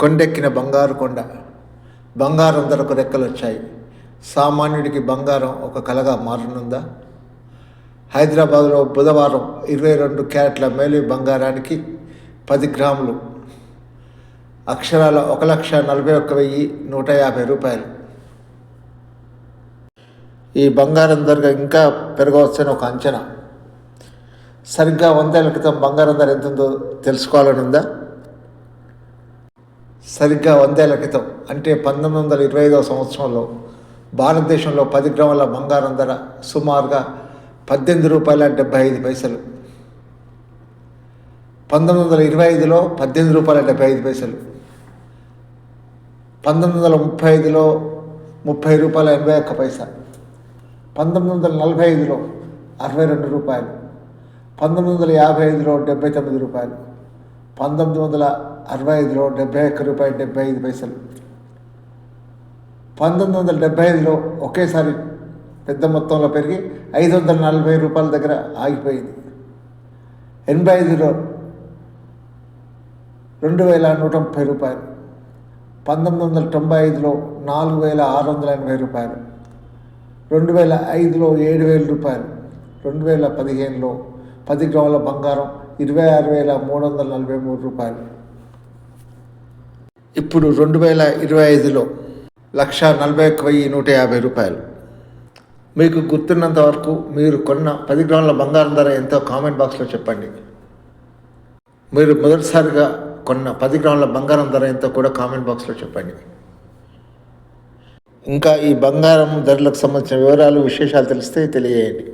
కొండెక్కిన బంగారు కొండ. బంగారం ధరకు రెక్కలు వచ్చాయి సామాన్యుడికి బంగారం ఒక కలగా మారనుందా? హైదరాబాద్లో బుధవారం ఇరవై రెండు క్యారెట్ల మేలు బంగారానికి పది గ్రాములు. అక్షరాల ఒక లక్ష నలభై ఒక్క వెయ్యి నూట యాభై రూపాయలు. ఈ బంగారం ధర ఇంకా పెరగవచ్చని ఒక అంచనా. సరిగ్గా వందేళ్ళ క్రితం బంగారం ధర ఎంత ఉందో తెలుసుకోవాలని ఉందా సరిగ్గా వందేళ్ళ క్రితం అంటే పంతొమ్మిది వందల ఇరవై ఐదవ సంవత్సరంలో భారతదేశంలో పది గ్రాముల బంగారం ధర సుమారుగా పద్దెనిమిది రూపాయల డెబ్బై ఐదు పైసలు. పంతొమ్మిది వందల ఇరవై ఐదులో పద్దెనిమిది రూపాయల డెబ్బై ఐదు పైసలు. పంతొమ్మిది వందల ముప్పై ఐదులో ముప్పై రూపాయల ఎనభై ఒక్క పైసా. పంతొమ్మిది వందల నలభై ఐదులో అరవై రెండు రూపాయలు. పంతొమ్మిది వందల యాభై ఐదులో డెబ్బై తొమ్మిది రూపాయలు. పంతొమ్మిది వందల అరవై ఐదులో డెబ్బై ఒక్క రూపాయలు డెబ్బై ఐదు పైసలు పంతొమ్మిది వందల డెబ్బై ఐదులో ఒకేసారి పెద్ద మొత్తంలో పెరిగి ఐదు వందల నలభై రూపాయల దగ్గర ఆగిపోయింది ఎనభై ఐదులో రెండు వేల నూట ముప్పై రూపాయలు పంతొమ్మిది వందల తొంభై ఐదులో నాలుగు వేల ఆరు వందల ఎనభై రూపాయలు రెండు వేల ఐదులో ఏడు వేల రూపాయలు రెండు వేల పదిహేనులో పది గ్రాముల బంగారం ఇరవై ఆరు వేల మూడు వందల నలభై మూడు రూపాయలు ఇప్పుడు రెండు వేల ఇరవై ఐదులో లక్ష నలభై ఒక్క వెయ్యి నూట యాభై రూపాయలు. మీకు గుర్తున్నంత వరకు మీరు కొన్న పది గ్రాముల బంగారం ధర ఎంతో కామెంట్ బాక్స్లో చెప్పండి. మీరు మొదటిసారిగా కొన్న పది గ్రాముల బంగారం ధర ఎంతో కూడా కామెంట్ బాక్స్లో చెప్పండి. ఇంకా ఈ బంగారం ధరలకు సంబంధించిన వివరాలు విశేషాలు తెలిస్తే తెలియజేయండి.